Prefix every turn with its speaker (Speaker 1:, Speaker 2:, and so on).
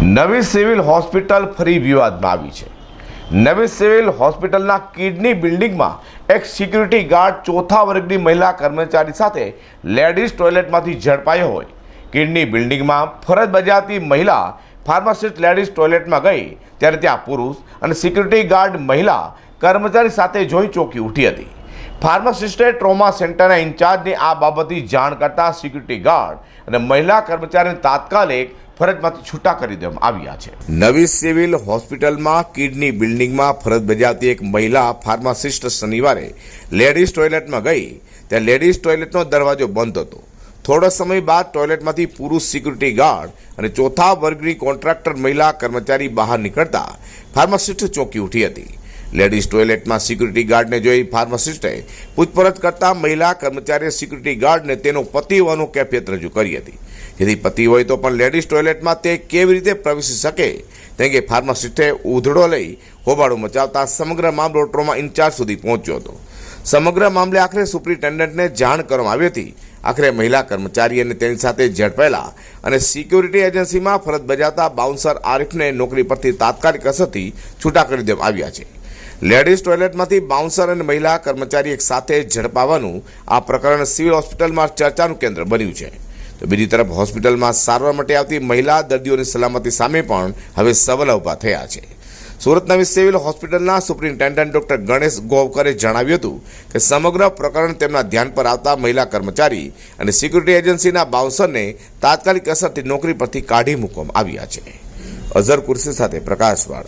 Speaker 1: નવી civil hospital ફરી વિવાદમાં આવી છે. નવી સિવિલ હોસ્પિટલના કિડની બિલ્ડિંગમાં એક સિક્યુરિટી ગાર્ડ ચોથા વર્ગની મહિલા કર્મચારી સાથે લેડીઝ ટોયલેટમાંથી ઝડપાયો હોય. કિડની બિલ્ડિંગમાં ફરજ બજાવતી મહિલા ફાર્માસિસ્ટ લેડીઝ ટોયલેટમાં ગઈ, ત્યારે ત્યાં પુરુષ અને સિક્યુરિટી ગાર્ડ મહિલા કર્મચારી સાથે જોઈ ચોકી ઉઠી હતી. ફાર્માસિસ્ટે ટ્રોમા સેન્ટરના ઇન્ચાર્જને આ બાબતની જાણ કરતા સિક્યુરિટી ગાર્ડ અને મહિલા કર્મચારીને તાત્કાલિક ફરજમાંથી છૂટા કરી દેવામાં આવ્યા છે. નવી સિવિલ હોસ્પિટલમાં કિડની બિલ્ડિંગમાં ફરજ બજાવતી એક મહિલા ફાર્માસિસ્ટ શનિવારે લેડીઝ ટોયલેટમાં ગઈ. ત્યાં લેડીઝ ટોયલેટનો દરવાજો બંધ હતો. થોડો સમય બાદ ટોયલેટમાંથી પુરુષ સિક્યુરિટી ગાર્ડ અને ચોથા વર્ગની કોન્ટ્રાક્ટર મહિલા કર્મચારી બહાર નીકળતા ફાર્માસિસ્ટ ચોંકી ઉઠી હતી. લેડીઝ ટોયલેટમાં સિક્યુરિટી ગાર્ડને જોઈ ફાર્માસિસ્ટે પૂછપરછ કરતા મહિલા કર્મચારીએ સિક્યુરિટી ગાર્ડને તેનો પતિ હોવાનું કેફિયત રજૂ કરી હતી. જેથી પતિ હોય તો પણ લેડીઝ ટોયલેટમાં તે કેવી રીતે પ્રવેશી શકે તે કે ફાર્માસિસ્ટે ઉધડો લઈ હોબાળો મચાવતા સમગ્ર મામલો ટ્રોમા ઇન્ચાર્જ સુધી પહોંચ્યો હતો. સમગ્ર મામલે આખરે સુપ્રિન્ટેન્ડન્ટને જાણ કરવામાં આવી હતી. આખરે મહિલા કર્મચારી અને તેની સાથે ઝડપાયેલા અને સિક્યુરિટી એજન્સીમાં ફરજ બજાવતા બાઉન્સર આરિફને નોકરી પરથી તાત્કાલિક અસરથી છૂટા કરી દેવામાં આવ્યા છે. લેડીઝ ટોયલેટમાંથી બાઉન્સર અને મહિલા કર્મચારી એક સાથે ઝડપાવાનું આ પ્રકરણ સિવિલ હોસ્પિટલમાં ચર્ચાનું કેન્દ્ર બન્યું છે. તો બીજી તરફ હોસ્પિટલમાં સારવાર માટે આવતી મહિલા દર્દીઓની સલામતી સામે પણ હવે સવાલ ઊભા થયા છે. સુરત નવી સિવિલ હોસ્પિટલના સુપ્રિન્ટેન્ડન્ટ ડોક્ટર ગણેશ ગોવકરે જણાવ્યું હતું કે સમગ્ર પ્રકરણ તેમના ધ્યાન પર આવતા મહિલા કર્મચારી અને સિક્યુરિટી એજન્સીના બાઉન્સરને તાત્કાલિક અસરથી નોકરી પરથી કાઢી મૂકવામાં આવ્યા છે. અઝર કુર્સી સાથે પ્રકાશવાળ